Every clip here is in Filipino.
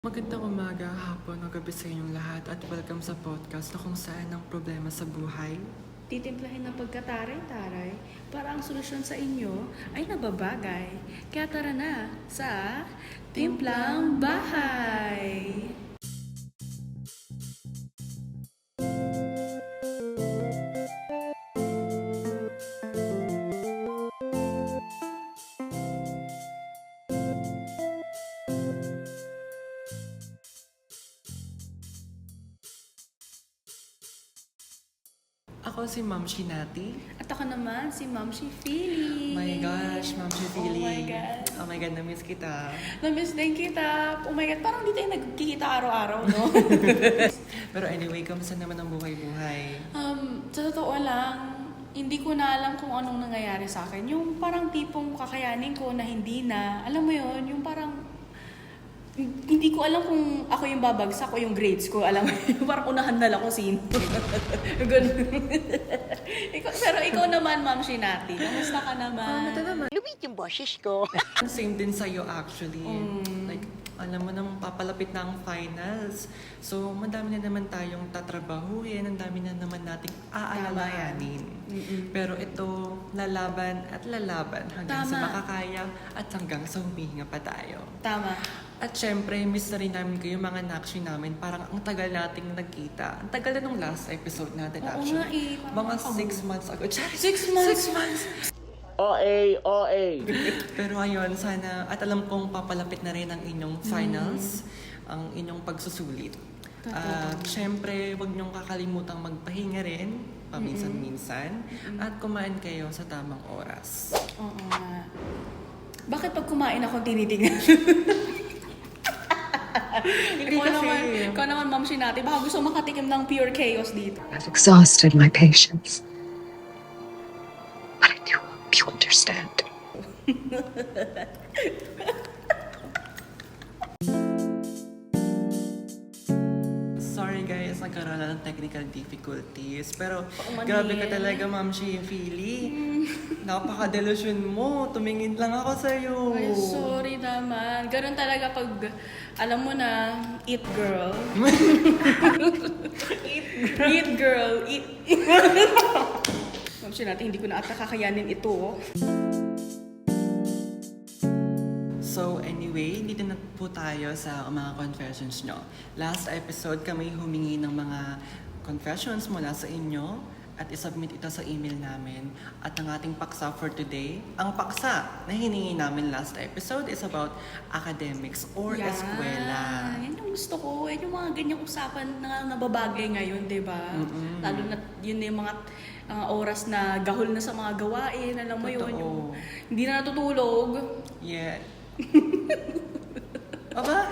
Magandang umaga, hapon, o gabi sa inyong lahat at welcome sa podcast na kung saan ang problema sa buhay. Titimplahin ng pagkataray-taray para ang solusyon sa inyo ay nababagay. Kaya tara na sa Timplang Bahay! Si Ma'am Shinati. At ako naman si Ma'am Philly. My gosh, Ma'am Shifili. Oh my God. Oh my God, na-miss kita. Na-miss din kita. Oh my God, parang di tayo nagkikita araw-araw, no? Pero anyway, kamusta naman ang buhay-buhay? um, sa totoo lang, hindi ko na alam kung anong nangyayari sa akin. Yung parang tipong kakayanin ko na hindi na, alam mo yon yung parang hindi ko alam kung ako yung babagsak o yung grades ko. Alam mo, parang unahan na lang kung sino. Ikaw, pero ikaw naman, Ma'am Shinati. Kamusta ka naman? ito naman. Lumit yung boses ko. Same din sa'yo actually. Mm. Like, alam mo nang papalapit na ang finals. So, madami na naman tayong tatrabahuin, ang dami na naman nating aalalayanin. Mm-mm. Pero ito, lalaban at lalaban hanggang sa Tama. makakaya at hanggang sa humihinga pa tayo. Tama. At syempre, miss na rin namin kayo mga nakshi namin. Parang ang tagal nating nagkita. Ang tagal na nung last episode natin Oo actually. nga eh, parang Mga nakakabog. six months ago. Char, Six months? Six months! OA, OA. Pero ayun, sana, at alam kong papalapit na rin ang inyong finals, Mm. ang inyong pagsusulit. At syempre, huwag niyong kakalimutang magpahinga rin, paminsan-minsan, at kumain kayo sa tamang oras. Oo nga. Bakit pag kumain ako tinitingnan? Hindi kasi. naman, ikaw naman, Ma'am Shinati, baka gusto makatikim ng pure chaos dito. I've exhausted my patience. But I do hope you understand. guys, nagkaroon na ng technical difficulties. Pero Paumanhin. grabe ka talaga, Ma'am Philly. Napaka-delusion mo. Tumingin lang ako sa'yo. Ay, sorry naman. Ganun talaga pag, alam mo na, eat girl. eat, eat girl. Eat. Ma'am Shinati, hindi ko na ata kakayanin ito. So anyway, dito na po tayo sa mga confessions nyo. Last episode kami humingi ng mga confessions mula sa inyo at isubmit ito sa email namin. At ang ating paksa for today, ang paksa na hiningi namin last episode is about academics or Yan. eskwela. Yan yung gusto ko. Yan yung mga ganyang usapan na nababagay ngayon, di ba? Mm-mm. Lalo na yun yung mga uh, oras na gahol na sa mga gawain. Alam mo yun, Totoo. yung hindi na natutulog. Yeah. Aba,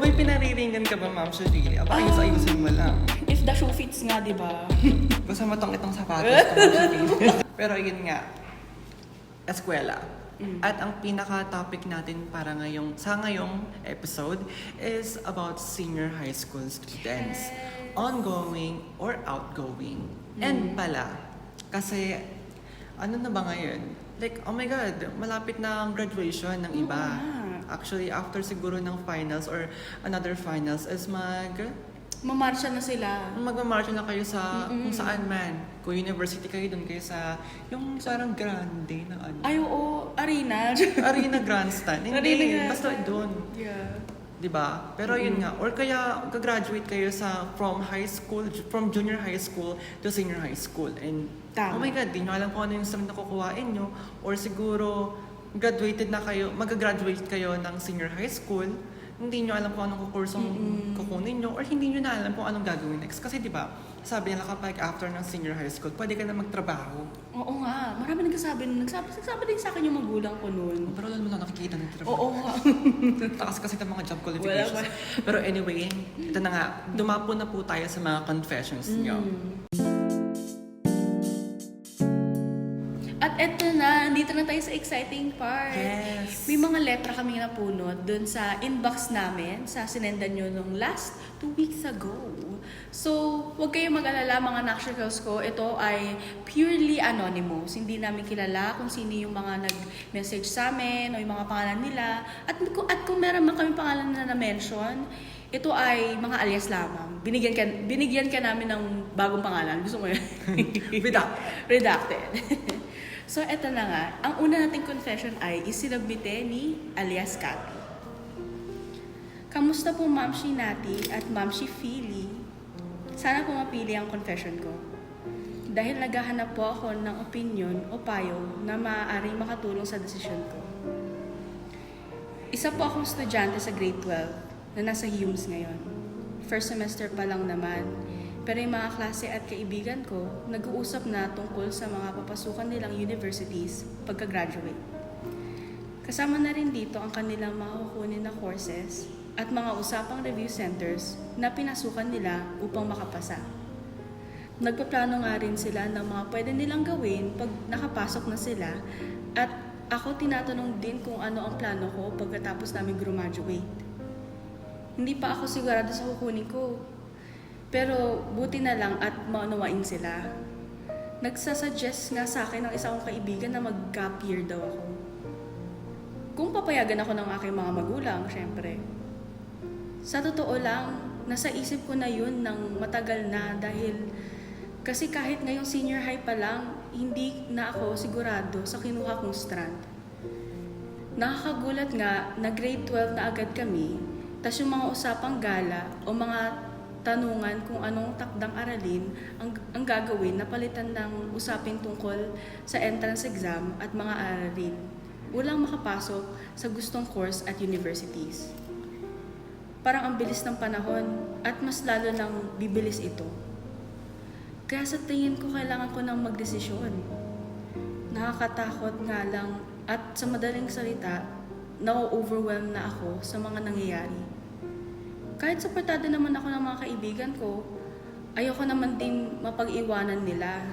may pinariringan ka ba, Ma'am Shirley? Aba, ayos-ayusin mo lang. If the shoe fits nga, di ba? Gusto mo tong itong sapatos ko. Pero yun nga, eskwela. At ang pinaka-topic natin para ngayong, sa ngayong episode is about senior high school students. Yes. Ongoing or outgoing. And pala, kasi ano na ba ngayon? Like, oh my God, malapit na ang graduation ng iba. nga. Actually, after siguro ng finals or another finals is mag Mamarsya na sila. Magmamarcha na kayo sa kung saan man. Kung university kayo, doon kayo sa yung parang grande na ano. Ay, oo. Arena. Arena Grandstand. Hindi, Arena basta doon. yeah. 'Di ba? Pero yun nga, or kaya gagraduate kayo sa from high school, from junior high school to senior high school. And Tama. oh my God, di nyo alam kung ano yung stream na kukuhain nyo. Or siguro, graduated na kayo, mag-graduate kayo ng senior high school, hindi nyo alam kung anong kursong kukunin nyo, or hindi nyo na alam kung anong gagawin next. Kasi di ba, sabi nila kapag after ng senior high school, pwede ka na magtrabaho. Oo nga. Marami nagsasabi nun. Nagsabi, nagsabi din sa akin yung magulang ko noon. Pero alam mo na nakikita ng trabaho. Oo nga. Takas kasi ng mga job qualifications. Wala Pero anyway, ito na nga. Dumapo na po tayo sa mga confessions nyo. At nandito na tayo sa exciting part. Yes. May mga letra kami napunot dun sa inbox namin sa sinendan nyo nung last two weeks ago. So, huwag kayong mag-alala mga Nakshrikals ko. Ito ay purely anonymous. Hindi namin kilala kung sino yung mga nag-message sa amin o yung mga pangalan nila. At, kung- at kung meron man kami pangalan na na-mention, ito ay mga alias lamang. Binigyan ka, binigyan ka namin ng bagong pangalan. Gusto mo yun? Redacted. Redacted. so, eto na nga. Ang una nating confession ay isinabite ni alias Kat. Kamusta po Ma'am Shinati at Ma'am Philly? Sana po mapili ang confession ko. Dahil naghahanap po ako ng opinion o payo na maaaring makatulong sa desisyon ko. Isa po akong estudyante sa grade 12 na nasa Humes ngayon. First semester pa lang naman. Pero yung mga klase at kaibigan ko, nag-uusap na tungkol sa mga papasukan nilang universities pagka-graduate. Kasama na rin dito ang kanilang mga kukunin na courses at mga usapang review centers na pinasukan nila upang makapasa. Nagpaplano nga rin sila ng mga pwede nilang gawin pag nakapasok na sila at ako tinatanong din kung ano ang plano ko pagkatapos namin graduate. Hindi pa ako sigurado sa kukunin ko. Pero buti na lang at maunawain sila. Nagsasuggest nga sa akin ng isang kong kaibigan na mag-gap year daw ako. Kung papayagan ako ng aking mga magulang, syempre. Sa totoo lang, nasa isip ko na yun ng matagal na dahil kasi kahit ngayong senior high pa lang, hindi na ako sigurado sa kinuha kong strand. Nakakagulat nga na grade 12 na agad kami, tas yung mga usapang gala o mga tanungan kung anong takdang aralin ang, ang gagawin na palitan ng usapin tungkol sa entrance exam at mga aralin. Walang makapasok sa gustong course at universities. Parang ang bilis ng panahon at mas lalo nang bibilis ito. Kaya sa tingin ko kailangan ko nang magdesisyon. Nakakatakot nga lang at sa madaling salita, na-overwhelm na ako sa mga nangyayari. Kahit suportado naman ako ng mga kaibigan ko, ayoko naman din mapag-iwanan nila.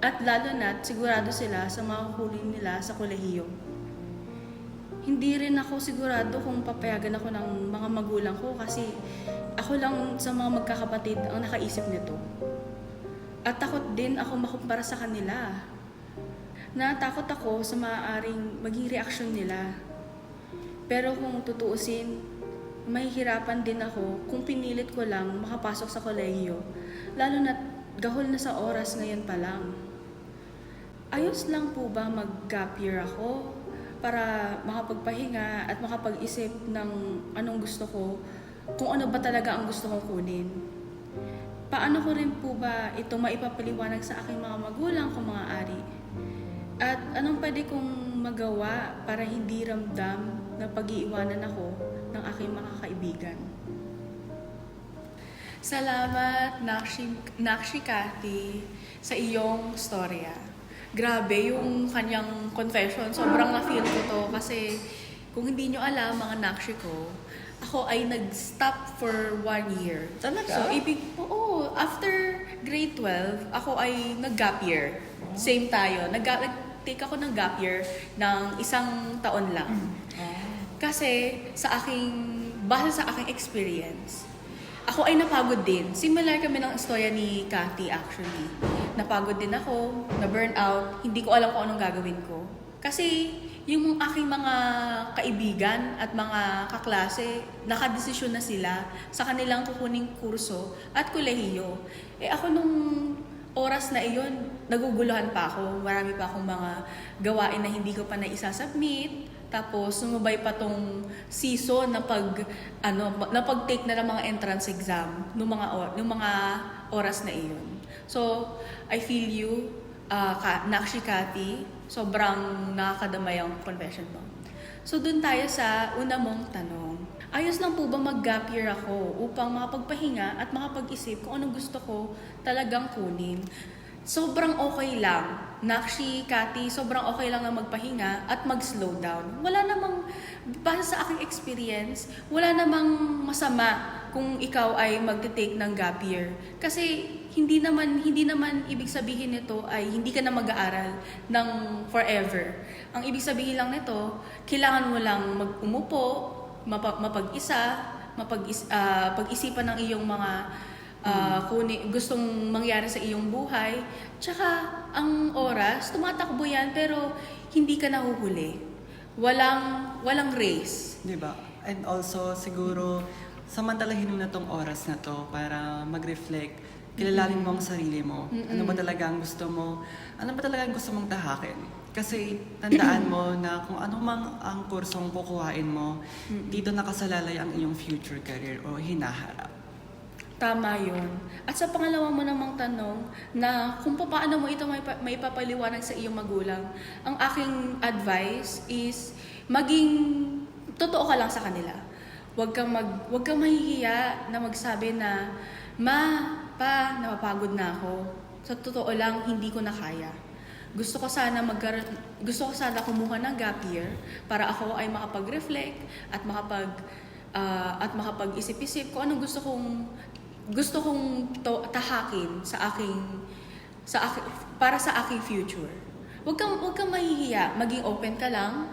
At lalo na't sigurado sila sa mga kukulin nila sa kolehiyo. Hindi rin ako sigurado kung papayagan ako ng mga magulang ko kasi ako lang sa mga magkakapatid ang nakaisip nito. At takot din ako makumpara sa kanila. Natakot ako sa maaaring maging reaksyon nila. Pero kung tutuusin, mahihirapan din ako kung pinilit ko lang makapasok sa kolehiyo, lalo na gahol na sa oras ngayon pa lang. Ayos lang po ba mag-gap year ako para makapagpahinga at makapag-isip ng anong gusto ko, kung ano ba talaga ang gusto kong kunin. Paano ko rin po ba ito maipapaliwanag sa aking mga magulang kung mga ari? At anong pwede kong magawa para hindi ramdam na pag-iiwanan ako ng aking mga kaibigan? Salamat, Nakshi, Nakshi Cathy, sa iyong storya. Grabe yung kanyang confession. Sobrang na-feel ko to kasi kung hindi nyo alam, mga Nakshi ko, ako ay nag-stop for one year. Talaga? So, ibig, oo, after grade 12, ako ay nag-gap year. Same tayo. Nag- nag-take ako ng gap year ng isang taon lang. Kasi sa aking, base sa aking experience, ako ay napagod din. Similar kami ng istorya ni Cathy actually. Napagod din ako, na-burn out, hindi ko alam kung anong gagawin ko. Kasi yung aking mga kaibigan at mga kaklase, nakadesisyon na sila sa kanilang kukuning kurso at kolehiyo. Eh ako nung oras na iyon, naguguluhan pa ako. Marami pa akong mga gawain na hindi ko pa na isa-submit. Tapos sumabay pa tong season na pag ano na pag-take na ng mga entrance exam nung mga or, nung mga oras na iyon. So, I feel you uh, ka, Nakshi Cathy, sobrang nakakadamay ang confession mo. So, dun tayo sa una mong tanong. Ayos lang po ba mag-gap year ako upang makapagpahinga at makapag-isip kung anong gusto ko talagang kunin? Sobrang okay lang. Nakshi, Cathy, sobrang okay lang na magpahinga at mag-slow down. Wala namang, base sa aking experience, wala namang masama kung ikaw ay magte-take ng gap year. Kasi hindi naman hindi naman ibig sabihin nito ay hindi ka na mag-aaral ng forever. Ang ibig sabihin lang nito, kailangan mo lang mag-umupo, mapa- mapag-isa, mapag pag-isipan ng iyong mga ah, kuni, gustong mangyari sa iyong buhay. Tsaka ang oras, tumatakbo yan pero hindi ka nahuhuli. Walang walang race. Di ba? And also, siguro, samantalahin mo na tong oras na to para mag-reflect. Kilalanin mo ang sarili mo. Ano ba talaga ang gusto mo? Ano ba talaga ang gusto mong tahakin? Kasi tandaan mo na kung ano mang ang kursong kukuhain mo, dito nakasalalay ang iyong future career o hinaharap. Tama yun. At sa pangalawa mo namang tanong na kung paano mo ito may, may papaliwanag sa iyong magulang, ang aking advice is maging totoo ka lang sa kanila. Huwag kang, mag, huwag kang mahihiya na magsabi na, Ma, pa, napapagod na ako. Sa totoo lang, hindi ko na kaya. Gusto ko sana magkaroon, gusto ko sana kumuha ng gap year para ako ay makapag-reflect at makapag ah, at makapag-isip-isip kung anong gusto kong gusto kong to, tahakin sa aking sa aking, para sa aking future. Huwag kang huwag kang mahihiya, maging open ka lang.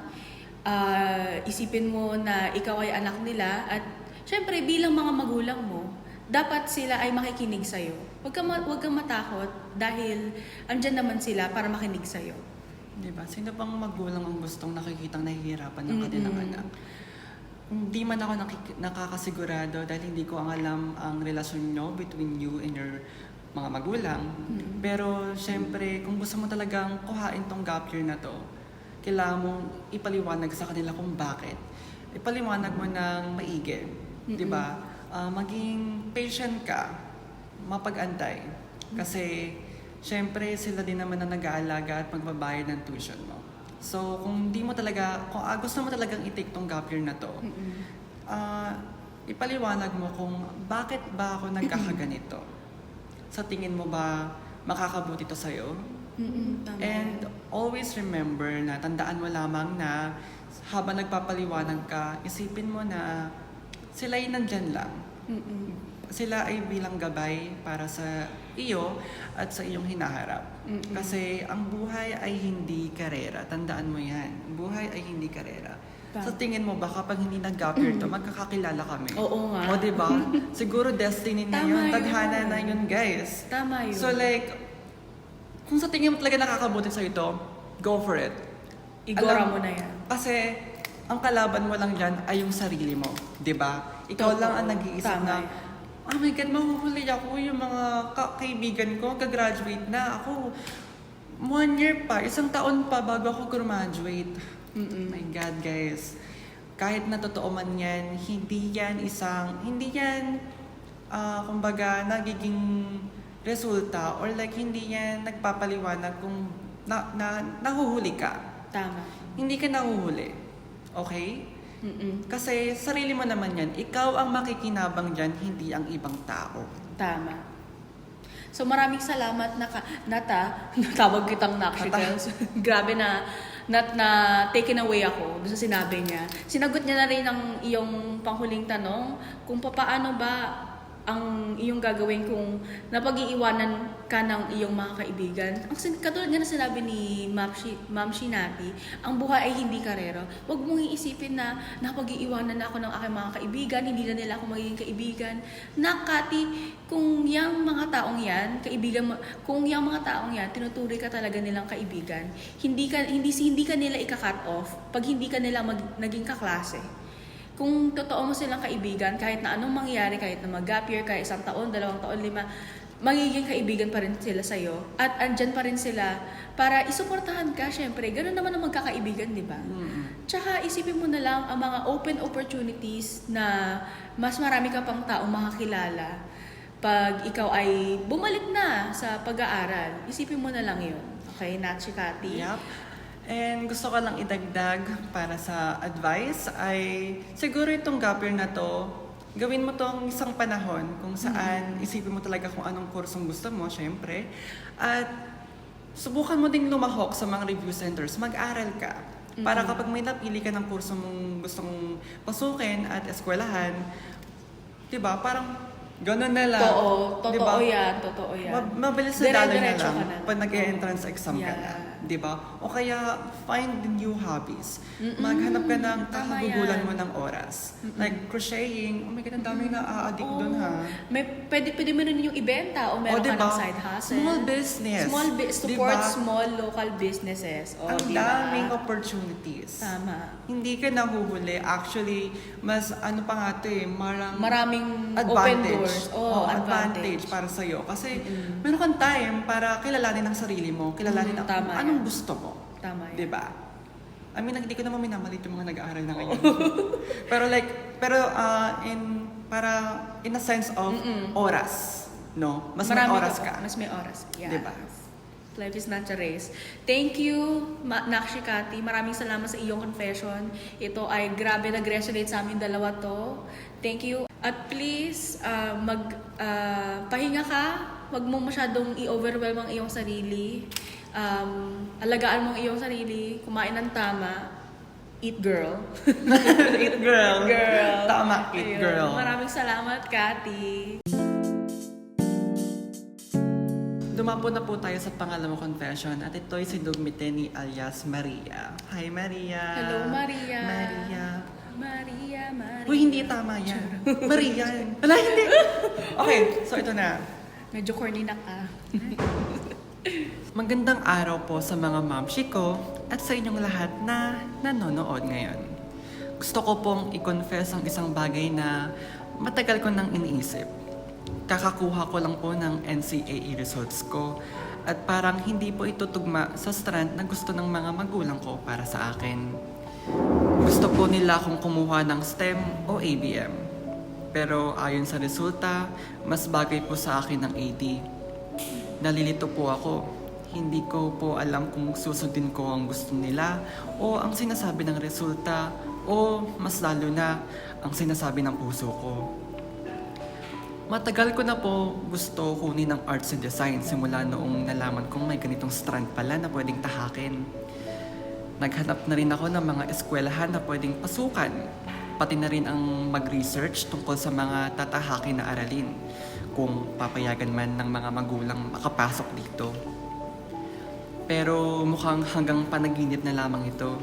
Ah, isipin mo na ikaw ay anak nila at syempre bilang mga magulang mo, dapat sila ay makikinig sa iyo. Huwag kang huwag kang matakot dahil andyan naman sila para makinig sa iyo. Di ba? Sino bang magulang ang gustong nakikitang nahihirapan ng kanilang Mm-mm. anak? Hindi man ako nakik- nakakasigurado dahil hindi ko ang alam ang relasyon nyo between you and your mga magulang. Pero syempre, kung gusto mo talagang kuhain tong gap year na to, kailangan mong ipaliwanag sa kanila kung bakit. Ipaliwanag mo ng maigi. Di ba? Ah, maging patient ka, mapag-antay. Kasi, syempre, sila din naman na nag-aalaga at magbabayad ng tuition mo. So, kung di mo talaga, kung ah, gusto mo talagang i-take tong gap year na to, ah, ipaliwanag mo kung bakit ba ako nagkakaganito. Sa tingin mo ba makakabuti to sa'yo? Mm-mm, tama. And always remember na tandaan mo lamang na habang nagpapaliwanag ka, isipin mo na sila ay nandyan lang. Mm-mm. Sila ay bilang gabay para sa iyo at sa iyong hinaharap. Mm-mm. Kasi ang buhay ay hindi karera. Tandaan mo yan. Buhay ay hindi karera. Sa tingin mo ba kapag hindi nag-gap year to, magkakakilala kami? Oo nga. O diba? Siguro destiny na Tama yun. yun. Tadhana na yun, guys. Tama yun. So like, kung sa tingin mo talaga nakakabuti sa ito, go for it. Igora Alam- mo na yan. Kasi, ang kalaban mo lang dyan ay yung sarili mo. ba? Ikaw Totoo. lang ang nag-iisip na, yan. Oh my God, mahuhuli ako. Yung mga ka- kaibigan ko, gagraduate na. Ako, one year pa, isang taon pa bago ako graduate. Mm-mm. My God, guys. Kahit na totoo man yan, hindi yan isang, hindi yan, ah, kumbaga, nagiging resulta or like hindi yan nagpapaliwanag kung na, na, nahuhuli ka. Tama. Hindi ka nahuhuli. Okay? Mm-mm. Kasi sarili mo naman yan. Ikaw ang makikinabang dyan, hindi ang ibang tao. Tama. So maraming salamat Naka, Nata. Natawag kitang Nakshitels. Grabe na nat na taken away ako doon sa sinabi niya. Sinagot niya na rin ang iyong panghuling tanong kung paano ba ang iyong gagawin kung napag-iiwanan ka ng iyong mga kaibigan. Ang sin- katulad nga na sinabi ni Ma'am Shi- Ma'am Shinabi, ang buhay ay hindi karera. Huwag mong iisipin na napag-iiwanan na ako ng aking mga kaibigan, hindi na nila ako magiging kaibigan. Nakati, kung yung mga taong yan, kaibigan kung yung mga taong yan, tinutuloy ka talaga nilang kaibigan, hindi ka hindi hindi ka nila ika-cut off pag hindi ka nila mag, naging kaklase kung totoo mo silang kaibigan, kahit na anong mangyari, kahit na mag-gap year, kahit isang taon, dalawang taon, lima, magiging kaibigan pa rin sila sa'yo. At andyan pa rin sila para isuportahan ka, syempre. Ganun naman ang magkakaibigan, di ba? Tsaka isipin mo na lang ang mga open opportunities na mas marami ka pang taong makakilala pag ikaw ay bumalik na sa pag-aaral. Isipin mo na lang yun. Okay, Nachi Kati? Yep. And gusto ko lang idagdag para sa advice ay siguro itong gap year na to, gawin mo tong isang panahon kung saan isipin mo talaga kung anong kursong gusto mo, syempre. At subukan mo ding lumahok sa mga review centers. Mag-aral ka. Para kapag may napili ka ng kurso mong gustong pasukin at eskwelahan, Diba? Parang ganun na lang. Oo, totoo Diba? yan, totoo yan. Ma- mabilis na daloy na lang ka na. pag nag-entrance exam ka Yeah. na. Di ba? O kaya, find new hobbies. Maghanap ka ng kakagugulan mo ng oras. Like crocheting. Oh my God, ang daming na-addict Oo. doon ha. May, pwede, pwede mo rin yung ibenta o meron O, ka diba? ng side hustle. Small business. Small bu- support Diba? small local businesses. O, ang diba? daming opportunities. Tama. Hindi ka nahuhuli. Actually, mas ano pa nga ito eh, marang Maraming open advantage. doors. Oo, Oh, advantage. advantage. para sa'yo. Kasi meron kang time para kilalanin ang sarili mo, kilalanin Mm, ang tama anong yan. gusto mo. Tama yan. Di ba? I mean, hindi ko naman minamalit yung mga nag-aaral na ngayon. pero like, pero uh, in, para, in a sense of oras, no? Mas may Marami oras ka. Mas may oras. Yeah. Diba? Life is not a race. Thank you, Ma- Nakshi Kati. Maraming salamat sa iyong confession. Ito ay grabe nag-resonate sa amin dalawa to. Thank you. At please, uh, mag, uh, pahinga ka. Huwag mo masyadong i-overwhelm ang iyong sarili. Um, alagaan mo ang iyong sarili. Kumain ng tama. Eat girl. eat girl. girl. Tama, eat Ayun. girl. Maraming salamat, Kati. Dumapo na po tayo sa pangalawang confession at ito'y si Dugmiteni alias Maria. Hi, Maria. Hello, Maria. Maria. Maria, Maria. Uy, hindi tama yan. Maria. Wala, hindi. Okay, so ito na. Medyo corny na ka. Magandang araw po sa mga mamshi ko at sa inyong lahat na nanonood ngayon. Gusto ko pong i-confess ang isang bagay na matagal ko nang iniisip. Kakakuha ko lang po ng NCAE results ko at parang hindi po ito tugma sa strand na gusto ng mga magulang ko para sa akin. Gusto po nila akong kumuha ng STEM o ABM. Pero ayon sa resulta, mas bagay po sa akin ng AD. Nalilito po ako. Hindi ko po alam kung susundin ko ang gusto nila o ang sinasabi ng resulta o mas lalo na ang sinasabi ng puso ko. Matagal ko na po gusto kunin ng arts and design simula noong nalaman kong may ganitong strand pala na pwedeng tahakin. Naghanap na rin ako ng mga eskwelahan na pwedeng pasukan, pati na rin ang mag-research tungkol sa mga tatahakin na aralin kung papayagan man ng mga magulang makapasok dito. Pero mukhang hanggang panaginip na lamang ito.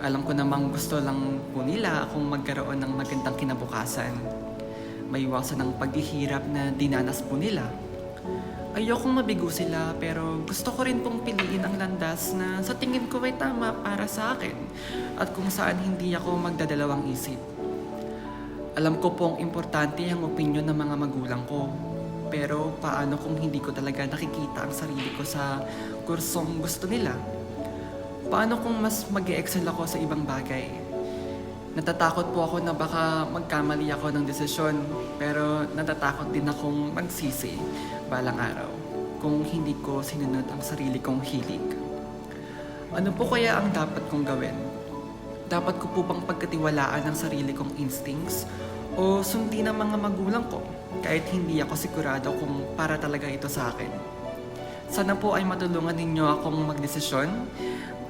Alam ko namang gusto lang po nila akong magkaroon ng magandang kinabukasan. Maiwasan ang paghihirap na dinanas po nila. Ayokong mabigo sila pero gusto ko rin pong piliin ang landas na sa tingin ko ay tama para sa akin at kung saan hindi ako magdadalawang isip. Alam ko pong importante ang opinion ng mga magulang ko. Pero paano kung hindi ko talaga nakikita ang sarili ko sa kursong gusto nila? Paano kung mas mag excel ako sa ibang bagay? Natatakot po ako na baka magkamali ako ng desisyon, pero natatakot din akong magsisi balang araw kung hindi ko sinunod ang sarili kong hilig. Ano po kaya ang dapat kong gawin? Dapat ko po bang pagkatiwalaan ang sarili kong instincts o sundin ang mga magulang ko kahit hindi ako sigurado kung para talaga ito sa akin? Sana po ay matulungan ninyo akong magdesisyon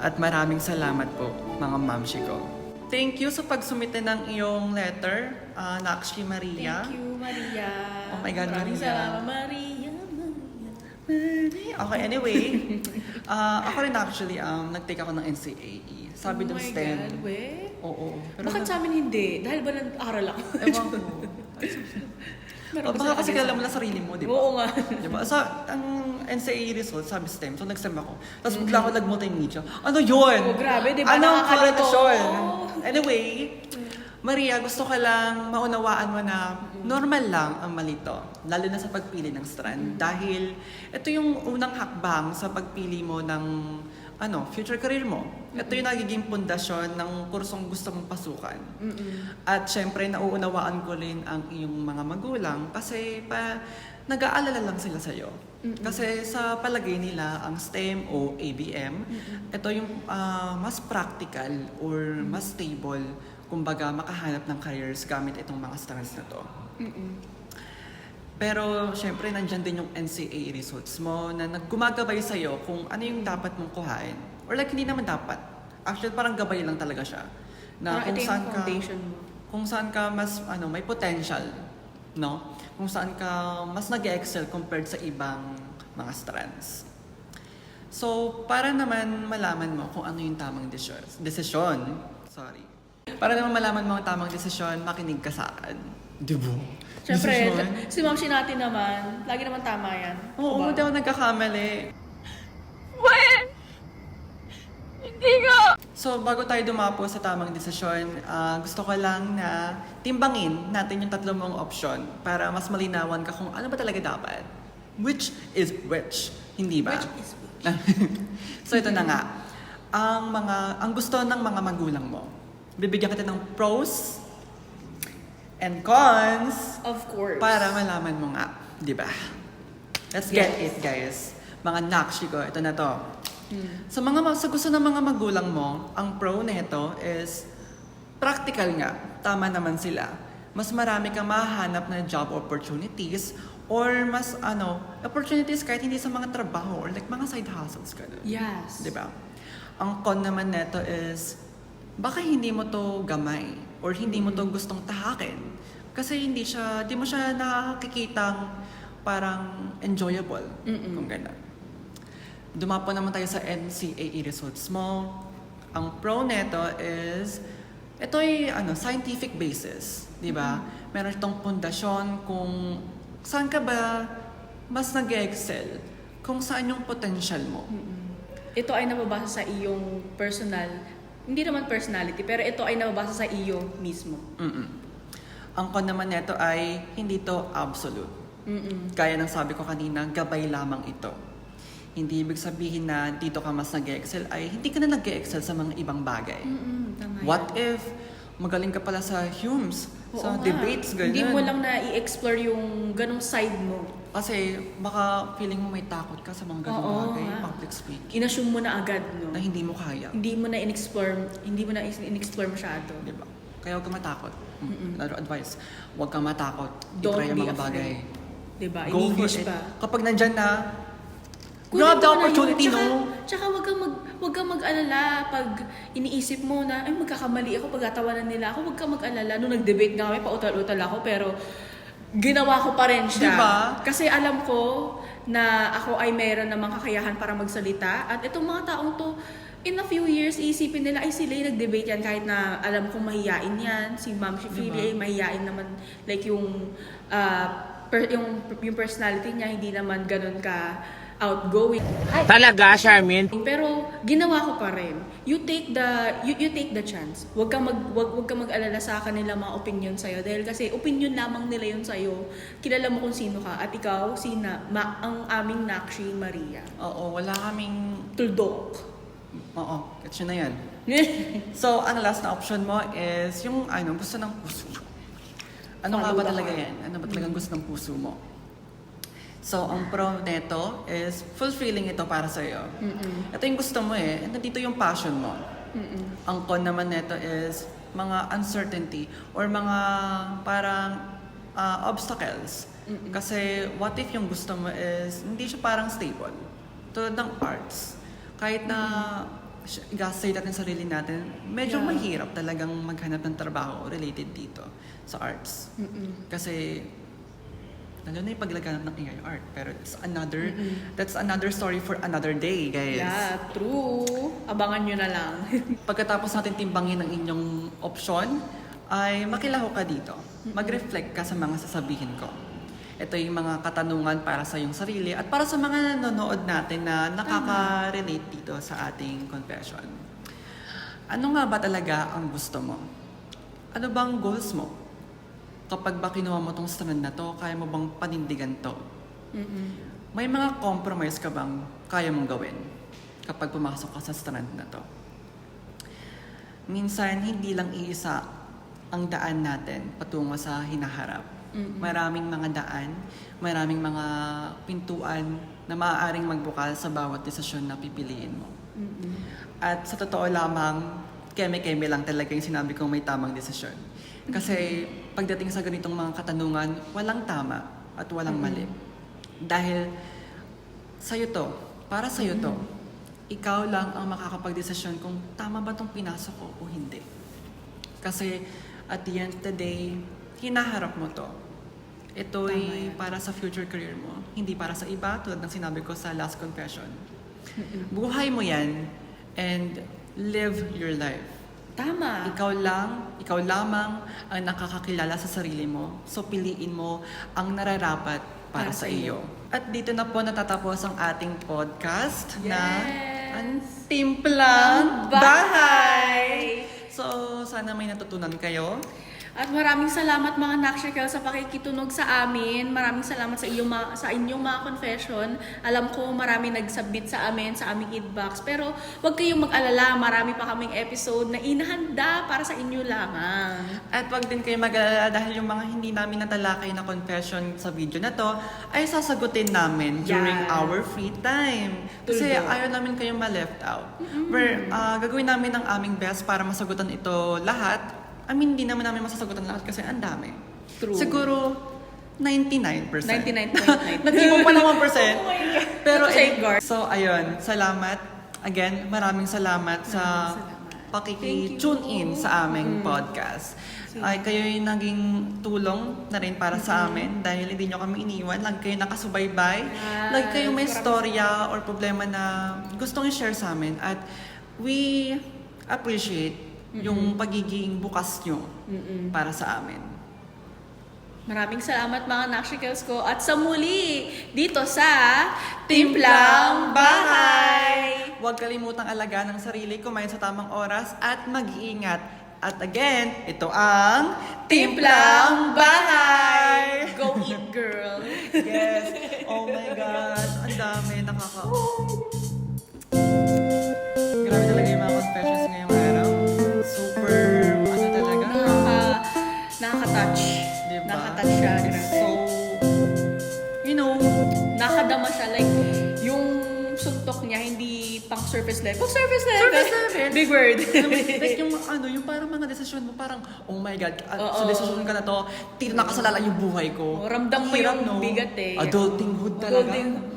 at maraming salamat po mga mamshi ko. Thank you sa pagsumite ng iyong letter, uh, Nakshi Maria. Thank you, Maria. Oh my God, Maraming Maria. salamat, Maria. Maria. Okay, anyway. uh, ako rin actually, um, nag-take ako ng NCAE. Sabi oh ng my STEM. God, we? Oo. Bakit sa amin hindi? Dahil ba nag-aral ako? Ewan ko. Meron ba baka kasi kilala mo lang sarili mo, di ba? Oo nga. Di ba? Sa, ang NCAE results, sabi STEM, so nag-STEM ako. Tapos bigla ako nag-multimedia. Ano yun? Oh, grabe, di ba? Anong Nakakalito. korelasyon? Anyway, Maria, gusto ko lang maunawaan mo na normal lang ang malito. Lalo na sa pagpili ng strand. Dahil ito yung unang hakbang sa pagpili mo ng ano, future career mo. Ito yung nagiging pundasyon ng kursong gusto mong pasukan. At syempre, nauunawaan ko rin ang iyong mga magulang kasi pa, nag-aalala lang sila sa'yo. Kasi sa palagay nila, ang STEM o ABM, ito yung ah, mas practical or mas stable kumbaga makahanap ng careers gamit itong mga strands na to. Pero syempre, nandyan din yung NCAA results mo na naggumagabay sa'yo kung ano yung dapat mong kuhain. Or like, hindi naman dapat. Actually, parang gabay lang talaga siya. Na Parang kung saan ka, mo. kung saan ka mas ano may potential, no? Kung saan ka mas nag-excel compared sa ibang mga strands. So, para naman malaman mo kung ano yung tamang desisyon, desisyon sorry. Para naman malaman mo ang tamang desisyon, makinig ka sa akin. Di ba? Siyempre, Desisyon? si Ma'am Shinati naman, lagi naman tama yan. Oo, Diba? hindi ako nagkakamali. So, bago tayo dumapo sa tamang desisyon, ah, gusto ko lang na timbangin natin yung tatlo mong option para mas malinawan ka kung ano ba talaga dapat. Which is which, hindi ba? Which is so, ito na nga. Ang mga ang gusto ng mga magulang mo. Bibigyan kita ng pros and cons Of course. para malaman mo nga, di ba? Let's get it, guys. Mga nakshi ko, ito na to. Sa mga sa gusto ng mga magulang mo, ang pro nito is practical nga. Tama naman sila. Mas marami kang mahanap na job opportunities or mas ano, opportunities kahit hindi sa mga trabaho or like mga side hustles ka Yes. Di ba? Ang con naman neto is, baka hindi mo to gamay or hindi mo to gustong tahakin. Kasi hindi siya, di mo siya nakakikitang parang enjoyable. Kung gano'n. Dumapo naman tayo sa NCAE results mo. Ang pro neto is, ito ay ano, scientific basis. Di ba? Meron itong pundasyon kung saan ka ba mas nag-excel, kung saan yung potential mo. Ito ay nababasa sa iyong personal, hindi naman personality, pero ito ay nababasa sa iyo mismo. Mm-mm. Ang con naman nito ay hindi to absolute. Mm-mm. Kaya ng sabi ko kanina, gabay lamang ito. Hindi ibig sabihin na dito ka mas nag-excel ay hindi ka na nag-excel sa mga ibang bagay. Mm-mm, tama yan. What if magaling ka pala sa Humes, Oo sa nga. debates, ganyan. Hindi mo lang na i-explore yung ganong side mo. Kasi baka feeling mo may takot ka sa mga ganung Oo bagay, nga. public speaking, Inassume mo na agad, no? na hindi mo kaya. Hindi mo na in-explore, hindi mo na in-explore masyado. Di ba? Kaya huwag ka matakot. Another advice, huwag ka matakot. Don't I-try ang be mga bagay. afraid. Diba? Go for it. pa. Kapag nandyan na, Kunin grab the mo na yun. opportunity, tsaka, no? Tsaka wag kang mag wag kang mag-alala pag iniisip mo na ay magkakamali ako pagkatawanan nila ako. Wag kang mag-alala nung nag-debate nga kami pautal-utal ako pero ginawa ko pa rin siya. Diba? Kasi alam ko na ako ay meron namang kakayahan para magsalita at itong mga taong to in a few years iisipin nila ay sila yung nag-debate yan kahit na alam kong mahiyain yan si Ma'am Shifili Diba? ay mahiyain naman like yung ah, per- yung yung personality niya hindi naman ganun ka outgoing Talaga, Charmin? pero ginawa ko pa rin. You take the you, you take the chance. Huwag kang mag wag, wag kang mag-alala sa kanila mga opinion sa dahil kasi opinion lamang nila 'yon sa Kilala mo kung sino ka at ikaw sina ma, ang aming Nakshi Maria. Oo, wala kaming... Tuldok. Oo, catch na yan. So, ang last na option mo is yung ano, gusto ng puso. Ano nga ba talaga yan? Ano ba talagang gusto ng puso mo? So, ang pro neto is fulfilling ito para sa iyo. Ito yung gusto mo eh. Nandito yung passion mo. Ang con naman neto is mga uncertainty or mga parang ah, obstacles. Kasi what if yung gusto mo is hindi siya parang stable. Tulad ng arts. Kahit na i-say natin sarili natin, medyo Yeah. mahirap talagang maghanap ng trabaho related dito sa arts. Kasi lalo na yung paglaganap ng AI art. Pero it's another, that's another story for another day, guys. Yeah, true. Abangan nyo na lang. Pagkatapos natin timbangin ang inyong option, ay makilaho ka dito. Mag-reflect ka sa mga sasabihin ko. Ito yung mga katanungan para sa iyong sarili at para sa mga nanonood natin na nakaka-relate dito sa ating confession. Ano nga ba talaga ang gusto mo? Ano bang goals mo? Kapag ba kinuha mo tong strand na to, kaya mo bang panindigan to? May mga compromise ka bang kaya mong gawin kapag pumasok ka sa strand na to? Minsan, hindi lang iisa ang daan natin patungo sa hinaharap. Maraming mga daan, maraming mga pintuan na maaaring magbukal sa bawat desisyon na pipiliin mo. At sa totoo lamang, keme-keme lang talaga yung sinabi kong may tamang desisyon. Kasi pagdating sa ganitong mga katanungan, walang tama at walang mali. Dahil sa'yo to, para sa'yo to, ikaw lang ang makakapagdesisyon kung tama ba tong pinasok ko o hindi. Kasi at the end of the day, hinaharap mo to. Ito'y para sa future career mo, hindi para sa iba, tulad ng sinabi ko sa last confession. Buhay mo yan and live your life. Tama. Ikaw lang, ikaw lamang ang nakakakilala sa sarili mo. So piliin mo ang nararapat para, Para sa iyo. At dito na po natatapos ang ating podcast na Yes. ang timplang bahay. So sana may natutunan kayo. At maraming salamat mga Nakshakel sa pakikitunog sa amin. Maraming salamat sa iyong mga, sa inyong mga confession. Alam ko marami nag-submit sa amin sa aming inbox. Pero huwag kayong mag-alala, marami pa kaming episode na inahanda para sa inyo lamang. At wag din kayo mag-alala dahil yung mga hindi namin natalakay na confession sa video na to ay sasagutin namin during Yan. our free time. Kasi Tuldo. ayaw namin kayong ma-left out. We're, ah, gagawin namin ang aming best para masagutan ito lahat. I mean, hindi naman namin masasagutan lahat kasi ang dami. True. Siguro 99%. 99.9. Nag-iwan pa ng 1%. Oh my God. Pero safeguard. so ayun, salamat. Again, maraming salamat sa salamat. pakiki-tune in sa aming podcast. Ay kayo'y naging tulong na rin para sa amin dahil hindi nyo kami iniwan. Lagi kayo nakasubaybay. Yes. Lagi kayo may storya or problema na gustong i-share sa amin. At we appreciate yung pagiging bukas nyo para sa amin. Maraming salamat mga Nakshikels ko. At sa muli, dito sa Timplang Bahay! Huwag kalimutang alagaan ang sarili, kumain sa tamang oras at mag-iingat. At again, ito ang Timplang Bahay! Go eat, girl! Yes! Oh my God! Ang dami, nakaka... surface level. Surface level! Surface level. Big word. like yung ano, yung parang mga desisyon mo, parang, oh my God, at Oo. sa desisyon ka na to, tito nakasalala yung buhay ko. Oh, ramdam mo Hirap, yung bigat eh. Adultinghood talaga. Adulting-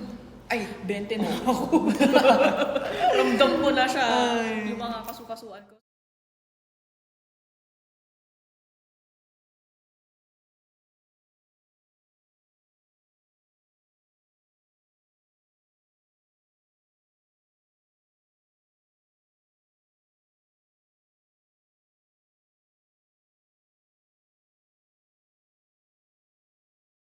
Ay, 20 na ako. Ramdam ko na siya. Yung mga kasukasuan ko.